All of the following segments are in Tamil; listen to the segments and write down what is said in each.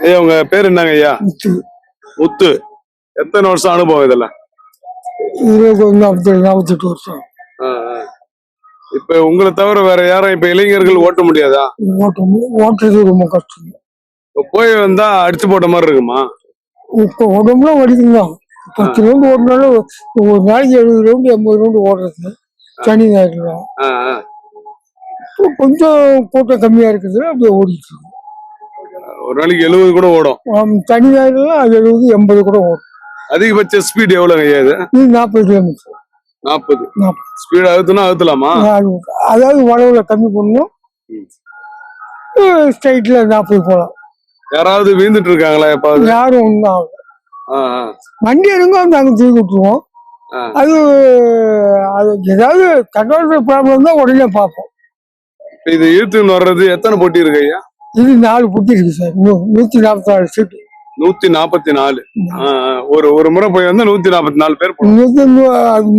ஐயா உங்க பேர் என்னங்க ஐயா? முத்து. முத்து. எத்தனை வருஷம் அனுபவம் இதுல இருபது நாற்பத்தி நாற்பத்தெட்டு வருஷம். இப்ப உங்களை தவிர வேற யாரும் இப்ப இளைஞர்கள் ஓட்ட முடியாதா? ஓட்ட ஓட்டுறது ரொம்ப கஷ்டம். போய் வந்தா அடிச்சு போட்ட மாதிரி இருக்குமா? இப்போ உடம்புலாம் வலிக்குதான் பத்து ரவுண்டு ஓடினாலும் ஒரு நாளைக்கு எழுபது ரவுண்டு எண்பது ரவுண்டு ஓடுறது. ஆ. இப்போ கொஞ்சம் கூட்டம் கம்மியா இருக்குது அப்படியே ஓடிட்டு. ஒரு நாளைக்கு எழுபது கூட ஓடும். சனி ஞாயிறுல எழுபது எண்பது கூட ஓடும். அதிகபட்ச ஸ்பீட் எவ்வளவுங்க ஐயா இது? நாற்பது கிலோமீட்டர் நாற்பது. ஸ்பீட் அழுத்துனா அழுத்தலாமா? அதாவது வளவுல கம்மி பண்ணணும். ஸ்ட்ரைட்ல நாற்பது போகலாம். யாராவது வீழ்ந்துட்டு இருக்காங்களா எப்பாவது? யாரும் ஒன்றும் ஆகல. ஆ, ஆ. வண்டி இருங்க நாங்கள் தூக்கி விட்டுருவோம். அது அது ஏதாவது கண்ட்ரோல் ப்ராப்ளம் தான் உடனே பார்ப்போம். இது இழுத்துன்னு வர்றது எத்தனை பொட்டி இருக்கு ஐயா? இது நாலு புட்டி இருக்கு சார் நூத்தி நாற்பத்தாறு சீட்டு நூத்தி நாற்பத்தி நாலு. ஒரு ஒரு முறை போய் வந்து நூத்தி நாற்பத்தி நாலு பேர் நூத்தி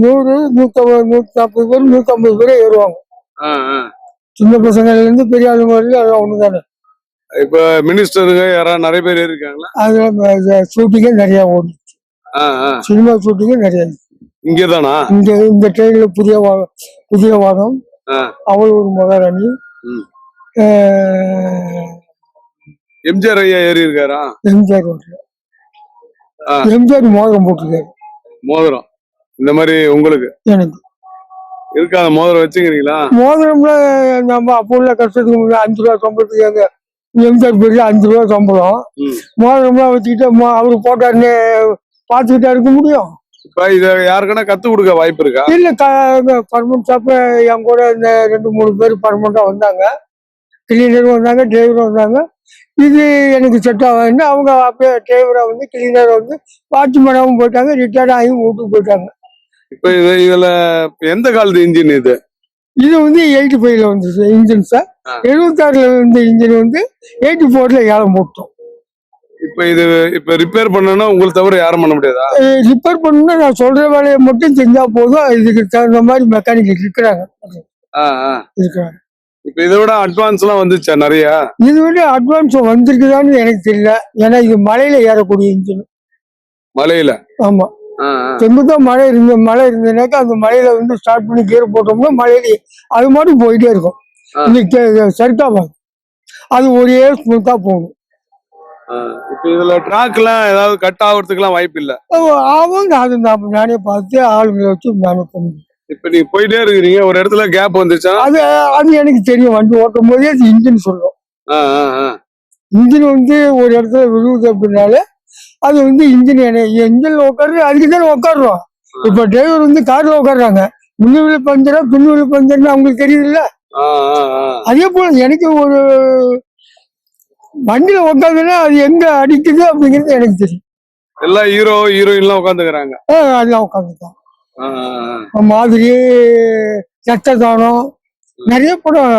நூறு நூத்தம்பது நூத்தி நாற்பது பேர் நூத்தம்பது பேர் ஏறுவாங்க. சின்ன பசங்கள்ல இருந்து பெரிய ஆளுங்க வரைக்கும் அதெல்லாம் ஒண்ணு தானே இப்ப மினிஸ்டருங்க யாராவது நிறைய பேர் இருக்காங்களா அதுல ஷூட்டிங்கே நிறைய ஓடி ஆ, ஆ. சினிமா ஷூட்டிங்கே நிறைய. இங்கதானா இங்க இந்த ட்ரெயின்ல புதிய புதிய வாரம் ஆ. அவள் ஒரு மகாராணி எம்ஜிஆர் ஐயா ஏறி இருக்காரா எம்ஜிஆர். எம்ஜிஆர் மோதிரம் போட்டிருக்காரு. மோதிரம். இந்த மாதிரி உங்களுக்கு? எனக்கு. இருக்கா? மோதிரம் வச்சுக்கிறீங்களா? மோதிரம்ல நம்ம அப்போ உள்ள கஷ்டத்துக்கு முன்னாடி அஞ்சு ரூபா சம்பளத்துக்கு எங்க எம்ஜிஆர் பேர்ல அஞ்சு ரூபா சம்பளம். மோதிரம்லாம் வச்சுக்கிட்டு அவரு போட்டாருன்னு பார்த்துக்கிட்டா இருக்க முடியும். இப்ப இத யாருக்குன்னா கத்து கொடுக்க வாய்ப்பு இருக்கா? இல்ல பர்மனன்ட் ஷாப்ல என் கூட இந்த ரெண்டு மூணு பேர் பர்மனண்டா வந்தாங்க. கிளீனர் வந்தாங்க டிரைவர் வந்தாங்க. இது எனக்கு செட் ஆகாதுன்னு அவங்க அப்படியே டிரைவரா வந்து கிளீனர் வந்து வாட்ச்மேனாகவும் போயிட்டாங்க ரிட்டையர்ட் ஆகி வீட்டுக்கு போயிட்டாங்க. இப்ப இது இதுல எந்த காலத்து இன்ஜின் இது? இது வந்து எயிட்டி ஃபைவ்ல வந்துச்சு இன்ஜின் சார். எழுபத்தாறுல இருந்த இன்ஜின் வந்து எயிட்டி ஃபோர்ல ஏலம் போட்டோம். இப்ப இது இப்ப ரிப்பேர் பண்ணனும் உங்களை தவிர யாரும் பண்ண முடியாதா? ரிப்பேர் பண்ணணும்னா நான் சொல்ற வேலையை மட்டும் செஞ்சா போதும் இதுக்கு தகுந்த மாதிரி மெக்கானிக் இருக்கிறாங்க. இருக்கிறாங்க. இதை விட அட்வான்ஸ் எல்லாம் வந்துச்சா நிறைய? இது விட அட்வான்ஸ் வந்திருக்குதான்னு எனக்கு தெரியல. ஏன்னா இது மலையில ஏறக்கூடிய இன்ஜின் மலையில? ஆமா. செங்குத்தா மழை இருந்த மழை இருந்ததுனாக்கா அந்த மலையில வந்து ஸ்டார்ட் பண்ணி கீரை போட்டோம்னா மலையில அது மட்டும் போயிட்டே இருக்கும். இது சரிக்காம அது ஒரே ஸ்மூத்தா போகணும். இப்ப இதுல ட்ராக் எல்லாம் ஏதாவது கட் ஆகுறதுக்கு எல்லாம் வாய்ப்பு இல்ல? அவங்க அது நானே பார்த்து ஆளுங்களை வச்சு நானே பண்ணுவேன் இப்ப நீங்க போயிட்டே இருக்கிறீங்க ஒரு இடத்துல கேப் வந்துச்சா அது அது எனக்கு தெரியும். வண்டி ஓட்டும் போதே அது இன்ஜின் சொல்லும். இன்ஜின் வந்து ஒரு இடத்துல விழுவுது அப்படின்னாலே அது வந்து இன்ஜின் இன்ஜின்ல உட்காரு அதுக்கு தானே உட்காடுறோம் இப்ப டிரைவர் வந்து கார்ல உட்காடுறாங்க முன்னுவில பஞ்சரா பின்னுவில பஞ்சர்னு அவங்களுக்கு ஆ, ஆ. அதே போல எனக்கு ஒரு வண்டியில உட்காந்துன்னா அது எங்க அடிக்குது அப்படிங்கிறது எனக்கு தெரியும். எல்லாம் ஹீரோ ஹீரோயின் எல்லாம் உட்காந்துக்கிறாங்க அதெல்லாம் உட்காந்துதான் மாதிரி சட்டதானம் நிறைய படம்.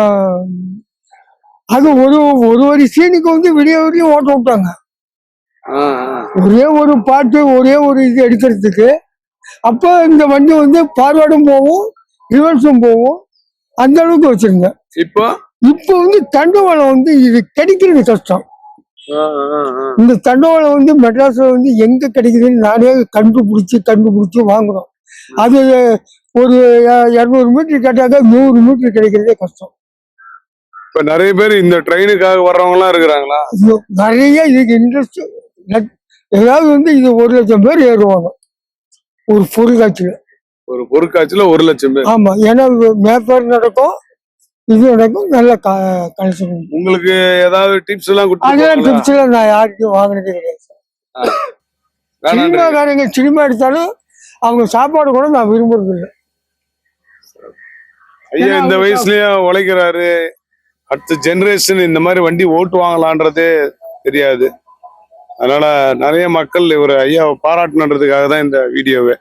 அது ஒரு ஒரு ஒரு சீனுக்கு வந்து விடிய விடிய ஓட்ட விட்டாங்க. ஒரே ஒரு பாட்டு ஒரே ஒரு இது எடுக்கிறதுக்கு. அப்போ இந்த வண்டி வந்து பார்வாடும் போகும் ரிவர்ஸும் போகும். அந்த அளவுக்கு வச்சிருந்தேன். இப்போ? இப்போ வந்து தண்டவாளம் வந்து இது கிடைக்கிறது கஷ்டம். இந்த தண்டவாளம் வந்து மெட்ராஸ்ல வந்து எங்க கிடைக்குதுன்னு நானே கண்டுபிடிச்சி கண்டுபிடிச்சி வாங்குறோம். அது ஒரு இரநூறு மீட்டர் கேட்டாக்க நூறு மீட்டர் கிடைக்கிறதே கஷ்டம். இப்ப நிறைய பேர் இந்த ட்ரெயினுக்காக வர்றவங்க எல்லாம் இருக்கிறாங்களா நிறைய இதுக்கு இன்ட்ரெஸ்ட் ஏதாவது வந்து இது ஒரு லட்சம் பேர் ஏறுவாங்க. ஒரு பொருட்காட்சியில. ஒரு பொருட்காட்சியில ஒரு லட்சம் பேர். ஆமா ஏன்னா மேப்பர் நடக்கும் இது நடக்கும் நல்ல கலெக்ஷன் உங்களுக்கு ஏதாவது டிப்ஸ் எல்லாம் அதெல்லாம் கொடுத்து டிப்ஸ்ல நான் யாருக்கும் வாங்கினதே கிடையாது. சினிமாக்காரங்க சினிமா எடுத்தாலும் அவங்க சாப்பாடு கூட நான் விரும்புறது இல்லை ஐயா இந்த வயசுலயும் உழைக்கிறாரு. அடுத்த ஜெனரேஷன் இந்த மாதிரி வண்டி ஓட்டுவாங்களான்றதே தெரியாது. அதனால நிறைய மக்கள் இவர் ஐயாவை பாராட்டணுன்றதுக்காக தான் இந்த வீடியோவே.